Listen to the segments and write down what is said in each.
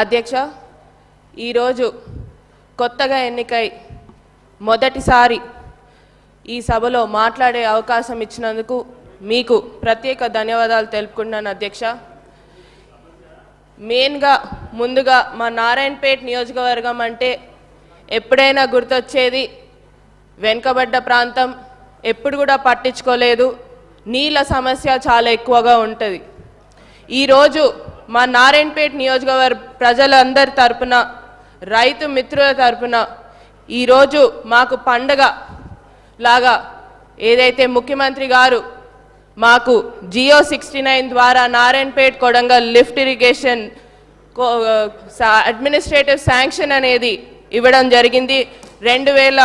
అధ్యక్ష ఈరోజు కొత్తగా ఎన్నికై మొదటిసారి ఈ సభలో మాట్లాడే అవకాశం ఇచ్చినందుకు మీకు ప్రత్యేక ధన్యవాదాలు తెలుపుకుంటున్నాను అధ్యక్ష. మెయిన్గా ముందుగా మా నారాయణపేట్ నియోజకవర్గం అంటే ఎప్పుడైనా గుర్తొచ్చేది వెనుకబడ్డ ప్రాంతం ఎప్పుడు కూడా పట్టించుకోలేదు నీళ్ళ సమస్య చాలా ఎక్కువగా ఉంటుంది. ఈరోజు మా నారాయణపేట్ నియోజకవర్గ ప్రజలందరి తరపున రైతు మిత్రుల తరపున ఈరోజు మాకు పండగ లాగా ఏదైతే ముఖ్యమంత్రి గారు మాకు జియో సిక్స్టీ నైన్ ద్వారా Narayanpet Kodangal lift irrigation administrative sanction అనేది ఇవ్వడం జరిగింది. రెండు వేల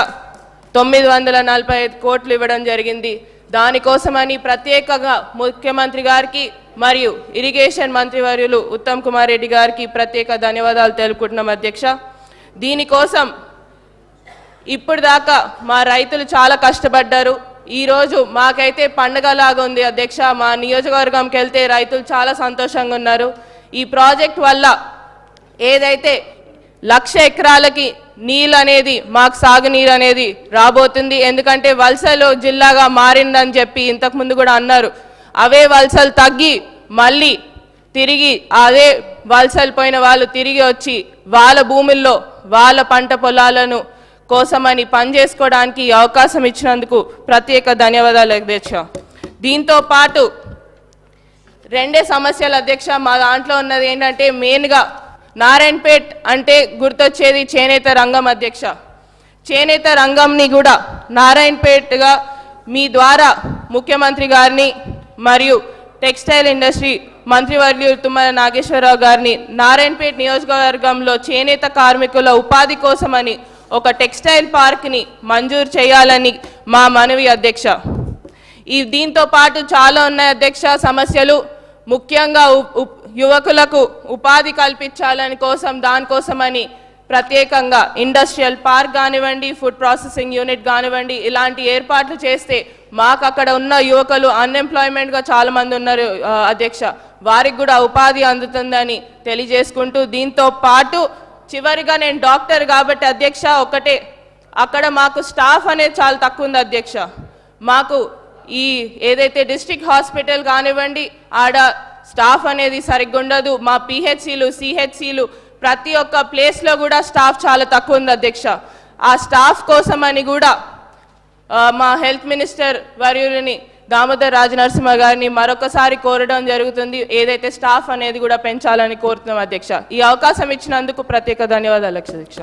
తొమ్మిది వందల నలభై ఐదు కోట్లు ఇవ్వడం జరిగింది. దానికోసమని ప్రత్యేకంగా ముఖ్యమంత్రి గారికి మరియు ఇరిగేషన్ మంత్రివర్యులు ఉత్తమ్ కుమార్ రెడ్డి గారికి ప్రత్యేక ధన్యవాదాలు తెలుపుకుంటున్నాం అధ్యక్ష. దీనికోసం ఇప్పుడు దాకా మా రైతులు చాలా కష్టపడ్డారు. ఈరోజు మాకైతే పండగలాగా ఉంది అధ్యక్ష. మా నియోజకవర్గంకి వెళ్తే రైతులు చాలా సంతోషంగా ఉన్నారు. ఈ ప్రాజెక్ట్ వల్ల ఏదైతే లక్ష ఎకరాలకి నీళ్ళు అనేది మాకు సాగునీరు అనేది రాబోతుంది. ఎందుకంటే వలసలు జిల్లాగా మారిందని చెప్పి ఇంతకుముందు కూడా అన్నారు. అవే వలసలు తగ్గి మళ్ళీ తిరిగి అదే వలసలు పోయిన వాళ్ళు తిరిగి వచ్చి వాళ్ళ భూముల్లో వాళ్ళ పంట పొలాలను కోసమని పనిచేసుకోవడానికి అవకాశం ఇచ్చినందుకు ప్రత్యేక ధన్యవాదాలు అధ్యక్ష. దీంతో పాటు రెండే సమస్యలు అధ్యక్ష మా దాంట్లో ఉన్నది ఏంటంటే మెయిన్గా నారాయణపేట్ అంటే గుర్తొచ్చేది చేనేత రంగం అధ్యక్ష. చేనేత రంగంని కూడా నారాయణపేట్గా మీ ద్వారా ముఖ్యమంత్రి గారిని మరియు టెక్స్టైల్ ఇండస్ట్రీ మంత్రివర్యులు తుమ్మల నాగేశ్వరరావు గారిని నారాయణపేట్ నియోజకవర్గంలో చేనేత కార్మికుల ఉపాధి కోసమని ఒక టెక్స్టైల్ పార్క్ని మంజూరు చేయాలని మా మనవి అధ్యక్ష. ఈ దీంతో పాటు చాలా ఉన్నాయి అధ్యక్ష సమస్యలు. ముఖ్యంగా ఉ- యువకులకు ఉపాధి కల్పించాలని కోసం దానికోసమని ప్రత్యేకంగా ఇండస్ట్రియల్ పార్క్ కానివ్వండి ఫుడ్ ప్రాసెసింగ్ యూనిట్ కానివ్వండి ఇలాంటి ఏర్పాట్లు చేస్తే మాకు అక్కడ ఉన్న యువకులు అన్ఎంప్లాయ్మెంట్గా చాలామంది ఉన్నారు అధ్యక్ష. వారికి కూడా ఉపాధి అందుతుందని తెలియజేసుకుంటూ దీంతో పాటు చివరిగా నేను డాక్టర్ కాబట్టి అధ్యక్ష ఒకటే అక్కడ మాకు స్టాఫ్ అనేది చాలా తక్కువ ఉంది అధ్యక్ష. మాకు ఈ ఏదైతే డిస్ట్రిక్ట్ హాస్పిటల్ కానివ్వండి ఆడ స్టాఫ్ అనేది సరిగ్గా ఉండదు మా పిహెచ్సిలు సిహెచ్సిలు ప్రతి ఒక్క ప్లేస్లో కూడా స్టాఫ్ చాలా తక్కువ ఉంది అధ్యక్ష. ఆ స్టాఫ్ కోసమని కూడా మా హెల్త్ మినిస్టర్ వర్యులని దామోదర్ రాజనరసింహ గారిని మరొకసారి కోరడం జరుగుతుంది. ఏదైతే స్టాఫ్ అనేది కూడా పెంచాలని కోరుతున్నాం అధ్యక్ష. ఈ అవకాశం ఇచ్చినందుకు ప్రత్యేక ధన్యవాదాలు అధ్యక్ష.